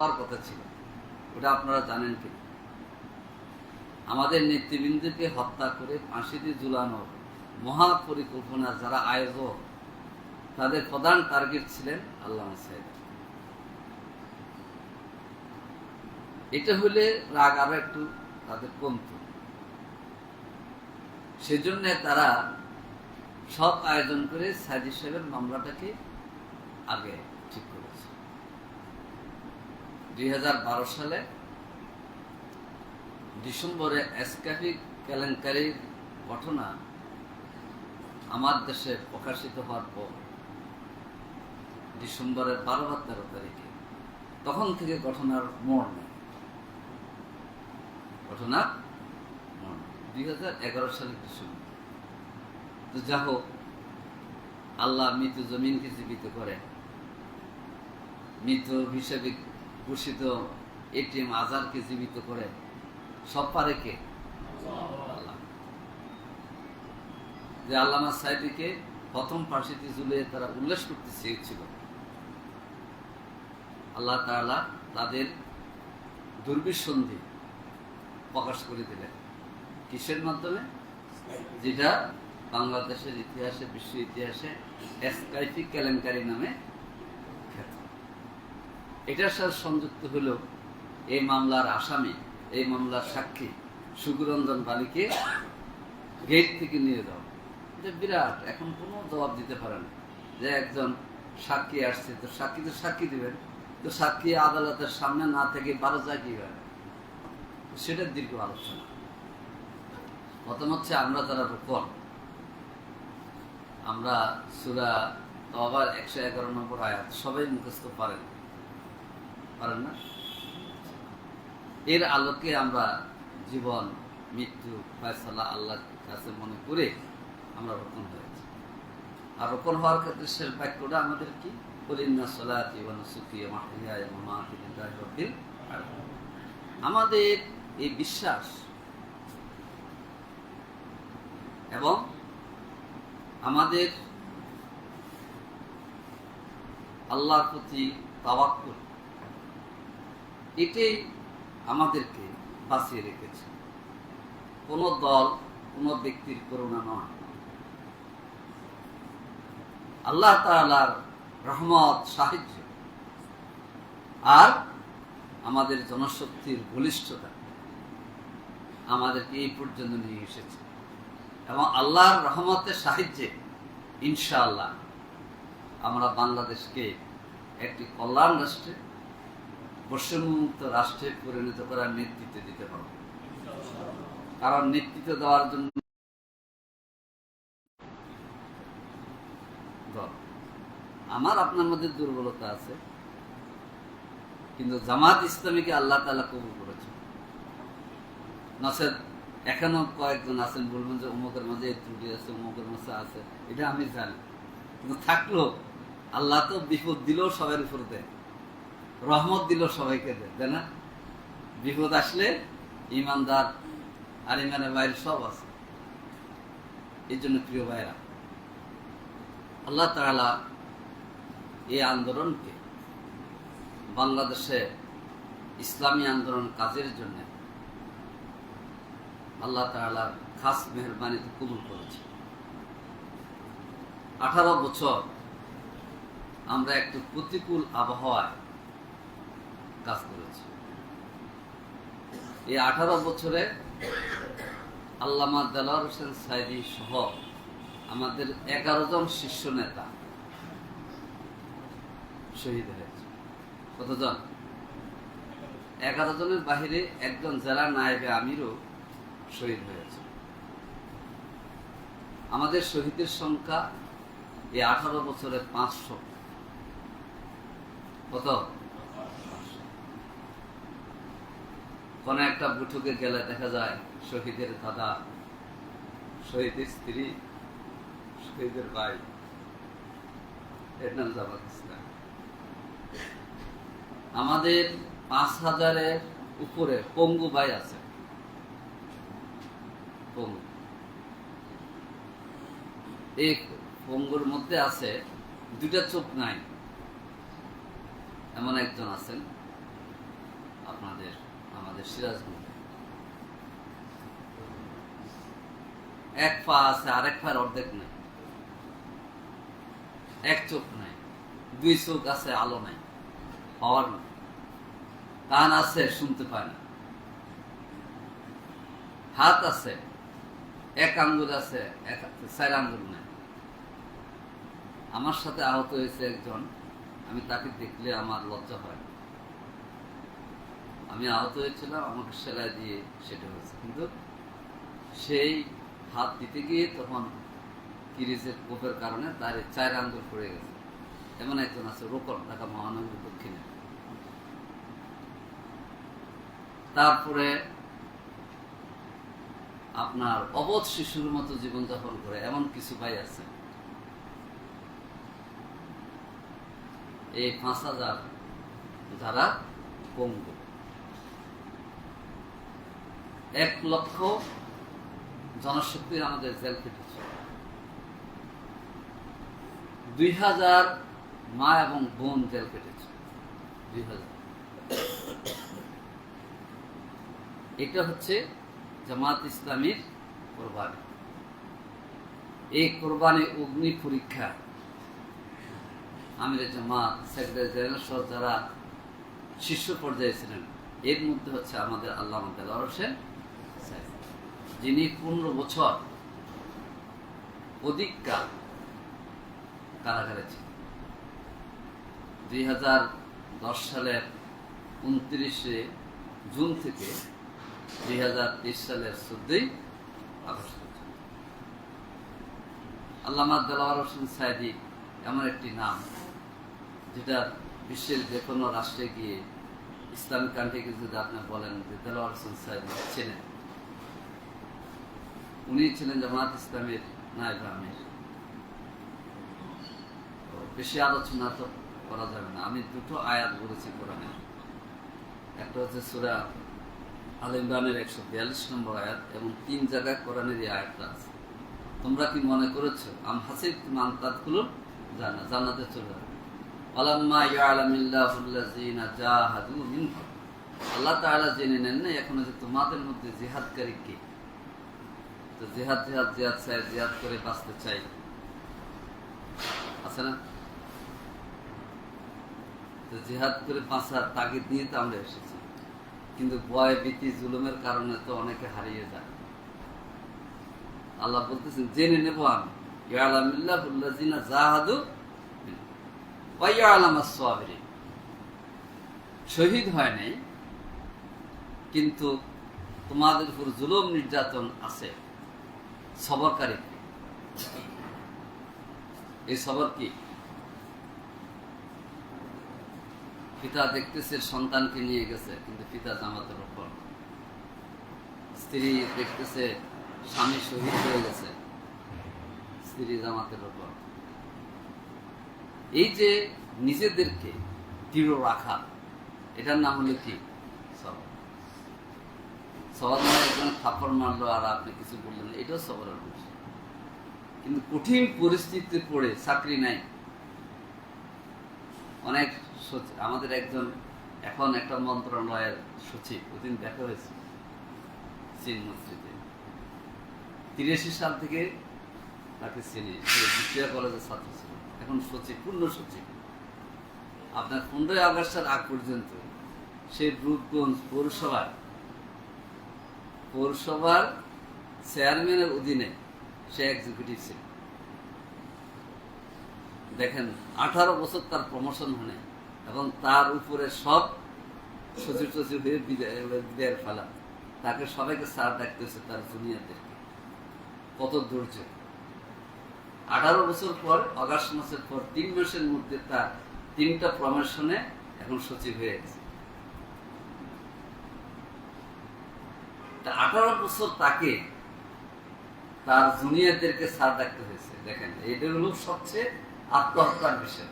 হওয়ার কথা ছিল। ওটা আপনারা জানেন কি? আমাদের নেতৃবৃন্দকে হত্যা করে ফাঁসিতে ঝুলানোর মহা পরিকল্পনার যারা আয়োজক, তাদের প্রধান টার্গেট ছিলেন আল্লাহ সাহেব। এটা হলে রাগ আরও একটু তাদের কমত। সেজন্য তারা সব আয়োজন করে সাইদি সাহেবের মামলাটাকে আগে ঠিক করেছে দুই হাজার বারো সালে ডিসেম্বরে এসকাফি কেলেঙ্কারির ঘটনা আমার দেশে প্রকাশিত হওয়ার পর ডিসেম্বরের বারো বা তেরো তারিখে। তখন থেকে ঘটনার মোড় নেয় ঘটনার মোড় দুই হাজার এগারো সালের ডিসেম্বর। তো যা হোক, আল্লাহ মৃত জমিনকে জীবিত করে, মৃত হিসেবে ঘোষিত এটিএম আজারকে জীবিত করে সব পারে কে? যে আল্লামা সাহেবিকে প্রথম ফাঁসিতে ঝুলে তারা উল্লেখ করতে চেয়েছিল। আল্লাহ তাআলা তাদের দুর্বিসন্ধি প্রকাশ করে দিলেন। কিসের মাধ্যমে? যেটা বাংলাদেশের ইতিহাসে, বিশ্ব ইতিহাসে, এসকাইফি কেলেঙ্কারি নামে এটার সাথে সংযুক্ত হল এই মামলার আসামি, এই মামলার সাক্ষী সুগুরঞ্জন বালিকে গেট থেকে নিয়ে যাও এটা বিরাট, এখন কোনো জবাব দিতে পারে না। যে একজন সাক্ষী আসছে, তো সাক্ষী তো সাক্ষী দেবেন। তো সাক্ষী আদালতের সামনে না থেকে বারো যায় কি হয়? সেটা দীর্ঘ আলোচনা। প্রথম হচ্ছে আমরা যারা রোপণ, আমরা সুরা আবার একশো এগারো নম্বর আয়াত সবাই মুখস্থ পারেন পারেন না। এর আলোকে আমরা জীবন, মৃত্যু, ফয়সালা আল্লাহর কাছে মনে করে আমরা রোপণ হয়েছি। আর রোপণ হওয়ার ক্ষেত্রে শেষ বাক্যটা আমাদের কি। আমাদের এই বিশ্বাস এবং আমাদের আল্লাহর প্রতি তাওয়াক্কুল এটাই আমাদেরকে বাঁচিয়ে রেখেছে। কোন দল, কোন ব্যক্তির করুণা নয়। আল্লাহ তাআলার রহমত, সাহায্য আর আমাদের জনশক্তির বলিষ্ঠতা আমাদেরকে এই পর্যন্ত নিয়ে এসেছে। এবং আল্লাহর রহমতের সাহায্যে ইনশাআল্লাহ আমরা বাংলাদেশকে একটি কল্যাণ রাষ্ট্রে বৈষম্যমুক্ত রাষ্ট্রে পরিণত করার নেতৃত্ব দিতে পারব কারণ নেতৃত্ব দেওয়ার জন্য আমার আপনার মধ্যে দুর্বলতা আছে, কিন্তু জামাত ইসলামীকে আল্লাহ তালা কবুল করেছে নসেদ, এখনও কয়েকজন আছেন, বলবেন যে অমুকের মাঝে এই ত্রুটি আছে অমুকের মাঝে আছে, এটা আমি জানি। কিন্তু থাকল আল্লাহ তো বিপদ দিলেও সবার উপর দেয়। রহমত দিল সবাইকে তাই না? বিপদ আসলে ইমানদার আর ইমানের বাইরে সব আছে। এই জন্য প্রিয় ভাইরা আল্লাহ তাআলা এই আন্দোলনকে বাংলাদেশে ইসলামী আন্দোলন কাজের জন্য আল্লাহ তাআলার খাস মেহরবানিতে কবুল করেছে আঠারো বছর আমরা একটু প্রতিকূল আবহাওয়ায় কাজ করেছি। এই আঠারো বছরে আল্লামা দেলার হোসেন সাইদি সহ আমাদের এগারো জন শীর্ষ নেতা শহীদ হয়েছে। কতজন? এগারো জনের বাহিরে একজন জেলা নায়েবে আমিরও শহীদ হয়েছে। আমাদের শহীদের সংখ্যা এই আঠারো বছরে পাঁচশো। কত? কোন একটা বৈঠকে গেলে দেখা যায় শহীদের দাদা, শহীদের স্ত্রী, শহীদের ভাই। আমাদের পাঁচ হাজারের উপরে পঙ্গু ভাই আছে। পঙ্গু। এই পঙ্গুর মধ্যে আছে দুটা চোখ নাই। এমন একজন আছেন। আমাদের এক পা আছে, আরেক অর্ধেক নেই। এক চোখ নাই, দুই চোখ আছে, আলো নাই, পাওয়ার নাই। কান আছে, শুনতে পায় না। হাত আছে, এক আঙ্গুল আছে, এক চার আঙ্গুল নাই। আমার সাথে আহত হয়েছে একজন, আমি তাকে দেখলে আমার লজ্জা হয়। আমি আহত হয়েছিলাম, আমাকে সেলাই দিয়ে সেটা হয়েছে। কিন্তু সেই হাত দিতে গিয়ে তখন কিরিজের কোপের কারণে তার চার আঙ্গুল পড়ে গেছে। এমন একজন আছে রোকন ঢাকা মহানগর দক্ষিণে। তারপরে আপনার অবধ শিশুর মতো জীবনযাপন করে এমন কিছু ভাই আছে। এই পাঁচ হাজার যারা পঙ্গু। এক লক্ষ জনশক্তি আমাদের জেল কেটেছে। দুই হাজার মা এবং বোন জেল কেটেছে। দুই হাজার। এটা হচ্ছে জামাত ইসলামীর কোরবানি। এই কোরবানি অগ্নি পরীক্ষা আমির জামাত, সেক্রেটারি জেনারেল সহ যারা শীর্ষ পর্যায়ে ছিলেন, এর মধ্যে হচ্ছে আমাদের আল্লাহ দেলাওয়ার হোসেন যিনি পনেরো বছর অধিক কাল কারাগারে ছিলেন দুই হাজার দশ সালের উনত্রিশে জুন থেকে দুই হাজার তেইশ সালের চোদ্দই আগস্ট। আল্লামা দেলাওয়ার হোসেন সাইদি এমন একটি নাম, যেটা বিশ্বের যে কোনো রাষ্ট্রে গিয়ে ইসলামিক কান্ট্রিকে যদি আপনি বলেন যে দেলাওয়ার হোসেন সাইদি চেনেন উনি ছিলেন জামাত ইসলামের নায়ব আমির। বেশি আলোচনা তো করা যাবে না। আমি দুটো আয়াত বলেছি কোরআনে। একটা হচ্ছে সুরা আল ইমরানের একশো বিয়াল্লিশ নম্বর আয়াত এবং তিন জায়গায় কোরআনের এই আয়াতটা আছে। তোমরা কি মনে করেছ? আম হাসিব মান তাদখুলুন জানা জানাতে চলে যাবে। আলাম্মা ইয়ালামিল্লাহুল্লাযিনা জাহাদু মিনকুম আল্লাহ তাআলা জেনে নেন না এখনও যে তোমাদের মধ্যে জিহাদকারী কে? তো করে বাঁচতে চাই। আছে না? তো করে বাঁচার তাগিদ নিয়ে তো আমরা এসেছি। কিন্তু ভয়, ভীতি, জুলুমের কারণে তো অনেকে হারিয়ে যায়। আল্লাহ বলতেছেন, জেনে নেব আমি। ইয়ালামিল্লাহুল্লাযিনা জাহাদু ওয়া ইয়ালামাস সাবিরিন শহীদ হয় নাই, কিন্তু তোমাদের উপর জুলুম নির্যাতন আছে। সবরকারী এই সবর কি? পিতা দেখতেছে, সন্তানকে নিয়ে গেছে, কিন্তু পিতা জামাতের উপর। স্ত্রী দেখতেছে, স্বামী শহীদ হয়ে গেছে, স্ত্রী জামাতের উপর। এই যে নিজেদেরকে দৃঢ় রাখা, এটার নাম হলো কি? সবর মানে একজন থাপড় মারলো আর আপনি কিছু বললেন এটাও সবরের অংশ কিন্তু কঠিন পরিস্থিতিতে পড়ে চাকরি নাই। অনেক আমাদের একজন, এখন একটা মন্ত্রণালয়ের সচিব, ওদিন দেখা হয়েছে চীন মসজিদে তিরাশি সাল থেকে তাকে চিনি, সে কলেজের ছাত্র ছিল, এখন সচিব, পূর্ণ সচিব। আপনার পনেরোই আগস্টের আগ পর্যন্ত সে রূপগঞ্জ পৌরসভার পৌরসভার চেয়ারম্যানের অধীনে সে এক্সিকিউটিভ ছিল। দেখেন, আঠারো বছর তার প্রমোশন হনে এবং তার উপরে সব সচিব সচিব হয়ে বিদায়ের ফেলা। তাকে সবাইকে স্যার ডাকতেছে তার জুনিয়রদেরকে কত ধৈর্য। আঠারো বছর পর অগাস্ট মাসের পর তিন মাসের মধ্যে তার তিনটা প্রমোশনে এখন সচিব হয়ে গেছে তা আঠারো বছর তাকে তার জুনিয়রদেরকে স্যার ডাকতে হয়েছে। দেখেন, এটা হলো সবচেয়ে আত্মহত্যার বিষয়।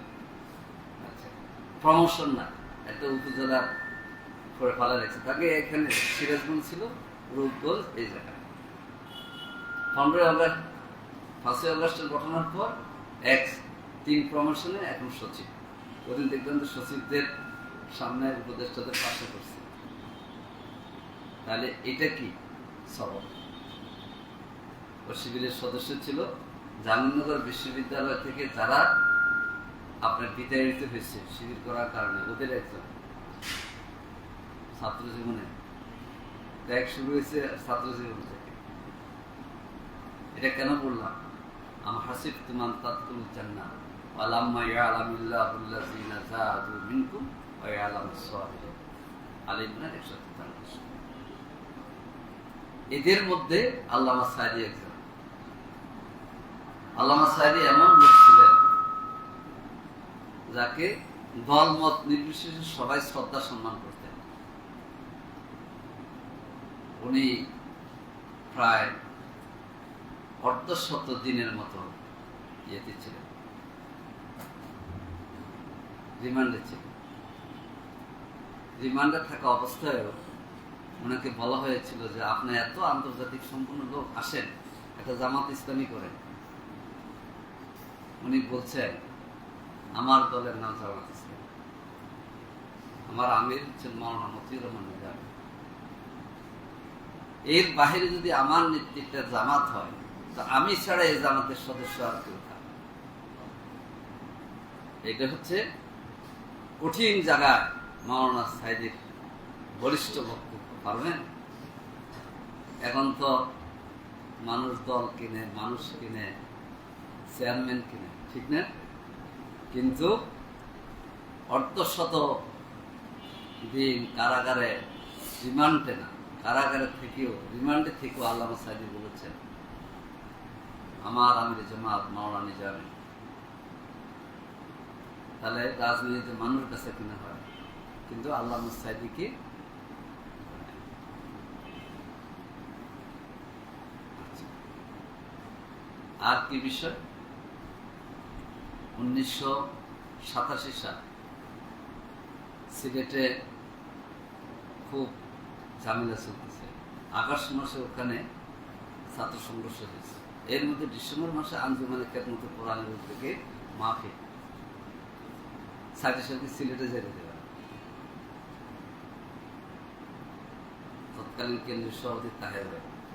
প্রমোশন না, একটা উপজেলার করে ফেলা রেখেছে তাকে এখানে সিরাজগঞ্জ ছিল, রূপগঞ্জ, এই জায়গায়। পনেরোই আগস্ট, পাঁচই আগস্টের ঘটনার পর এক তিন প্রমোশনে এখন সচিব। ওদিন দেখবেন তো সচিবদের সামনে উপদেষ্টাদের পাশে করছে তাহলে এটা কি? সবক ও শিবিরের সদস্য ছিল। জাহাঙ্গীরনগর বিশ্ববিদ্যালয় থেকে যারা আপনার বিতাড়িত হয়েছে শিবির করার কারণে, ওদের একজন। ছাত্র জীবনে। ত্যাগ শুরু হয়েছে ছাত্র জীবন থেকে। এটা কেন বললাম? আমার হাসিব তুমান তাৎকুল জান্না আলাম্মা ইয়ালামিল্লাহুল্লাযিনা জাহাদু মিনকুম ওয়া ইয়ালামুস সাবিরিন আলী ইবনে 143 এদের মধ্যে আল্লামা সাইদি একজন। আল্লামা সাইদি এমন লোক ছিলেন যাকে দল মত নির্বিশেষে সবাই শ্রদ্ধা সম্মান করতেন। উনি প্রায় অর্ধশত দিনের মতো ইয়েতে ছিলেন। রিমান্ডে ছিলেন। রিমান্ডে থাকা অবস্থায়ও ওনাকে বলা হয়েছিল যে আপনি এত আন্তর্জাতিক সম্পূর্ণ লোক আসেন, একটা জামাত ইসলামী করেন। উনি বলছেন, আমার দলের নাম জামাত ইসলাম। আমার আমির হচ্ছেন মাওলানা মতিউর রহমান এর বাহিরে যদি আমার নেতৃত্বে জামাত হয়, তো আমি ছাড়া এই জামাতের সদস্য আর কেউ এটা হচ্ছে কঠিন জায়গায় মাওলানা সাইদের বলিষ্ঠ বক্তব্য। পারবেন? এখন তো মানুষ দল কিনে, মানুষ কিনে, চেয়ারম্যান কিনে, ঠিক না? কিন্তু অর্ধশত দিন কারাগারে রিমান্ডে না। কারাগারে থেকেও, রিমান্ডে থেকেও আল্লামা সাইদি বলেছেন, আমার আমির জামাত মাওলানা নিজামী তাহলে রাজনীতিতে মানুষ কাছে কিনে হয়। কিন্তু আল্লাহ সাইদিকে আর কি বিষয়? উনিশশো সাতাশি সাল। সিলেটে খুব ঝামেলা চলতেছে। আগস্ট মাসে ওখানে ছাত্র সংঘর্ষ হয়েছে। এর মধ্যে ডিসেম্বর মাসে আঞ্জুমানে কেতমতো কোরআনের উদ্যোগে মাহফিল। সাথে সাথে সিলেটে যেতে দেবে তৎকালীন কেন্দ্রীয় সভাপতি তাহের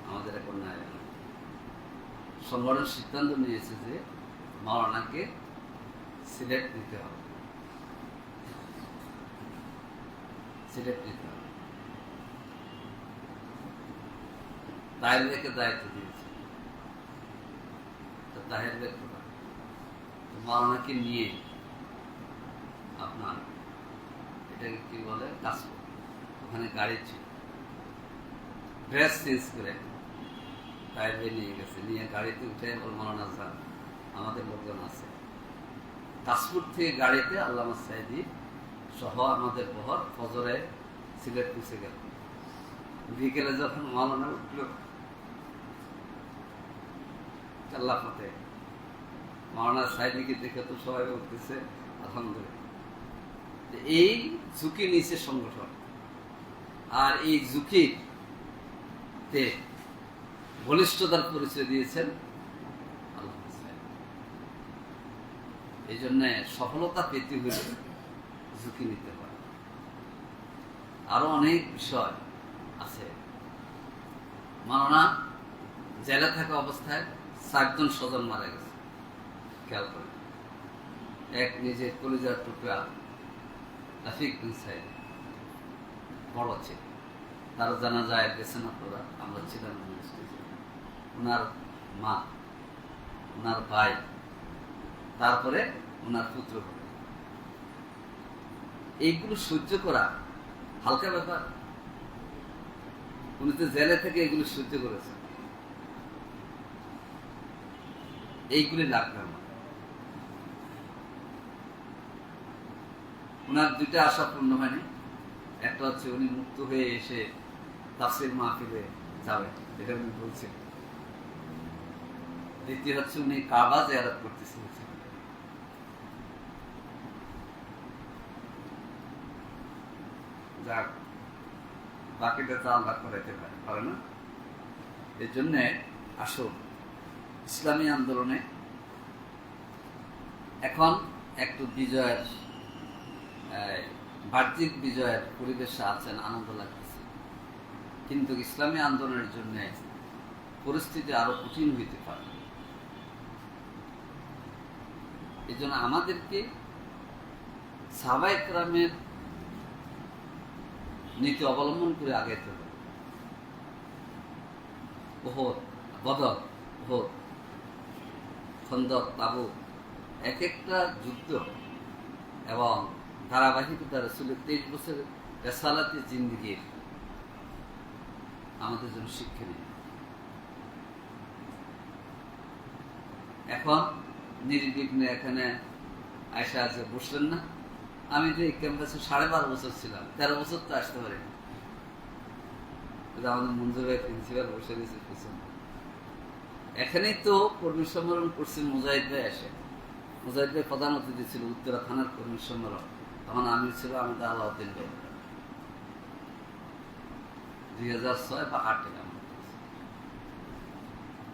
আমাদের এখন নাই সংগঠন সিদ্ধান্ত নিয়েছে যে মাওলানাকে সিলেট নিতে হবে। সিলেট নিতে হবে। তাহের ভাইকে দায়িত্ব দিয়েছে। তাহের কোথায়? তো মাওলানাকে নিয়ে আপনার এটাকে কি বলে? কাজ ওখানে গাড়ি ছিল। ড্রেস চেঞ্জ করে বাইরে নিয়ে গেছে, নিয়ে গাড়িতে উঠে বল, মৌলানা স্যার আমাদের লোকজন আছে। কাশপুর থেকে গাড়িতে আল্লামা সাইদি সহ আমাদের বহর ফজরে সিলেট পুষে গেল। বিকেলে যখন মৌলানা উঠল চাল্লা পথে মৌলানা সাইদিকে দেখে তো সবাই উঠতেছে আলহামদুলিল্লাহ। এই ঝুঁকি নিচে সংগঠন, আর এই ঝুঁকিতে ঘনিষ্ঠতার পরিচয় দিয়েছেন এই জন্য সফলতা পেতে হলে ঝুঁকি নিতে হয়। আরও অনেক বিষয় আছে। মাননা জেলে থাকা অবস্থায় চারজন স্বজন মারা গেছে। খেয়াল করে এক নিজের কলিজার টুকরা রাফিক বিন সাইদ। বড় ছিল। তারও জানা যায় গেছেন আপনারা। আমরা ছিলাম। ওনার মা ওনার ভাই, তারপরে ওনার পুত্র এইগুলো সহ্য করা হালকা ব্যাপার। উনি তো জেলে থেকে এগুলো সহ্য করেছেন। এইগুলি লাগবে আমার ওনার দুইটা আশা পূর্ণ হয়নি। একটা হচ্ছে উনি মুক্ত হয়ে এসে তাফসির মাহফিলে যাবে এটা উনি বলছেন দ্বিতীয় হচ্ছে উনি কাবা জেয়ারত করতে যাক, বাকিটা তো আল্লাহ করাইতে পারে পারে না? জন্যে ইসলামী আন্দোলনে। এখন একটু বিজয়ের বাহ্যিক বিজয়ের পরিবেশে আছেন, আনন্দ লাগতেছে। কিন্তু ইসলামী আন্দোলনের জন্য পরিস্থিতি আরও কঠিন হইতে পারে। এই জন্য আমাদেরকে সাবাইকরামের নীতি অবলম্বন করে আগাইতে হবে। ওহদ, বদর, ওহদ, খন্দক তাবু এক একটা যুদ্ধ এবং ধারাবাহিকতা রসুলের তেইশ বছর রেসালাতি জিন্দিগির আমাদের জন্য শিক্ষা নেই। এখন নির্বিঘ্নে এখানে আয়সা আছে, বসলেন না। আমি যে এই ক্যাম্পাসে সাড়ে বারো বছর ছিলাম, তেরো বছর তো আসতে কিন্তু আমাদের মঞ্জুর ভাই প্রিন্সিপাল বসে গেছে পিছনে। এখানেই তো কর্মী সম্মেলন করছে মুজাহিদ ভাই আসে মুজাহিদ ভাই প্রধান অতিথি ছিল, উত্তরা থানার কর্মী সম্মেলন। তখন আমি ছিল আমাদের আলাউদ্দিন ভাই। দুই হাজার ছয় বা আটে আমার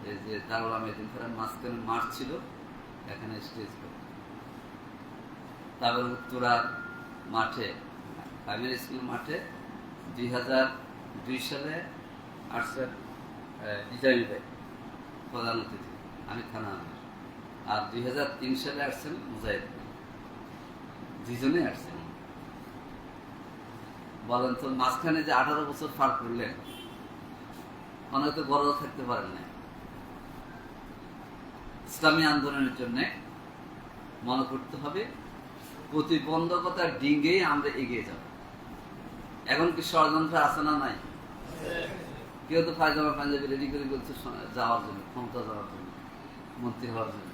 এই যে দারুল আমেদিন ফেরার মাঝখানে মাঠ ছিল। এখানে স্টেজ তারপর উত্তরার মাঠে প্রাইমারি স্কুল মাঠে দুই হাজার দুই সালে আসছেন ইজামি ভাই প্রধান অতিথি, আমি থানা আর দুই হাজার তিন সালে আসছেন মুজাহিদ দুজনে আসছেন বলেন তো, মাঝখানে যে আঠারো বছর পার করলেন, অনেক তো বড় থাকতে পারেন না ইসলামী আন্দোলনের জন্য মনে করতে হবে, প্রতিবন্ধকতার ডিঙ্গেই আমরা এগিয়ে যাব। এখন কি ষড়যন্ত্র আছে না নাই? কেউ তো পায়জামা পাঞ্জাবি রেডি করে বলছে যাওয়ার জন্য, ক্ষমতা যাওয়ার জন্য, মন্ত্রী হওয়ার জন্য।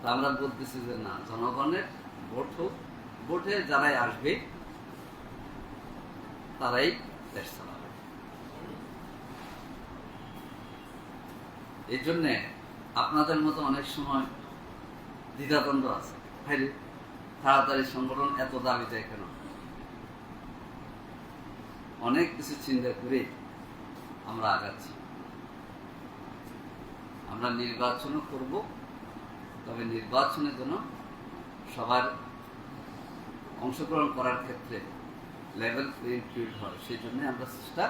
তো আমরা বলতেছি যে না, জনগণের ভোট হোক, ভোটে যারাই আসবে, তারাই দেশ চালাবে। এই জন্যে আপনাদের মতো অনেক সময় দ্বিধাদ্বন্দ্ব আছে। ভাইরে তাড়াতাড়ি সংগঠন এত দাবি দেয় কেন? অনেক কিছু চিন্তা করে আমরা আগাচ্ছি। আমরা নির্বাচনও করব, তবে নির্বাচনের জন্য সবার অংশগ্রহণ করার ক্ষেত্রে লেভেল প্লেইং ফিল্ড হয়, সেই জন্য আমরা চেষ্টা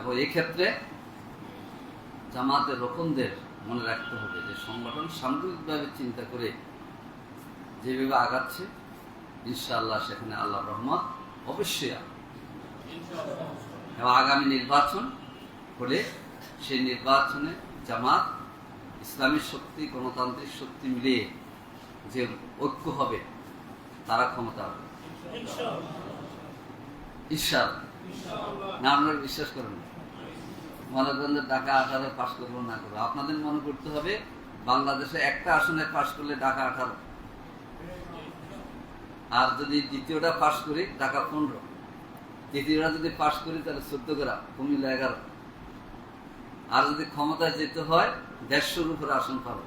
এবং এই ক্ষেত্রে জামাতের রকমদের মনে রাখতে হবে যে সংগঠন সামগ্রিকভাবে চিন্তা করে যেভাবে আগাচ্ছে ইনশাআল্লাহ সেখানে আল্লাহ রহমত অবশ্যই। এবং আগামী নির্বাচন হলে সেই নির্বাচনে জামাত ইসলামী শক্তি গণতান্ত্রিক শক্তি মিলিয়ে যে ঐক্য হবে তারা ক্ষমতা হবে ঈশ্বর না আপনারা বিশ্বাস করেন না। মনে করেন ঢাকা আঠারো পাশ করব না করব। আপনাদের মনে করতে হবে, বাংলাদেশে একটা আসনে পাশ করলে ঢাকা আঠারো। আর যদি দ্বিতীয়টা পাশ করি, ঢাকা পনেরো। তৃতীয়টা যদি পাশ করি, তাহলে চোদ্দ গ্রাম কুমিল্লা এগারো। আর যদি ক্ষমতায় যেতে হয়, দেড়শোর উপরে আসন পাবো।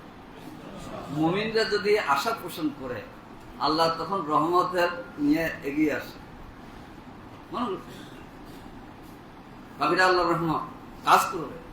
মুমিনরা যদি আশা পোষণ করে, আল্লাহ তখন রহমতের নিয়ে এগিয়ে আসে। করছে আল্লাহ রহমত। কাজ করবে।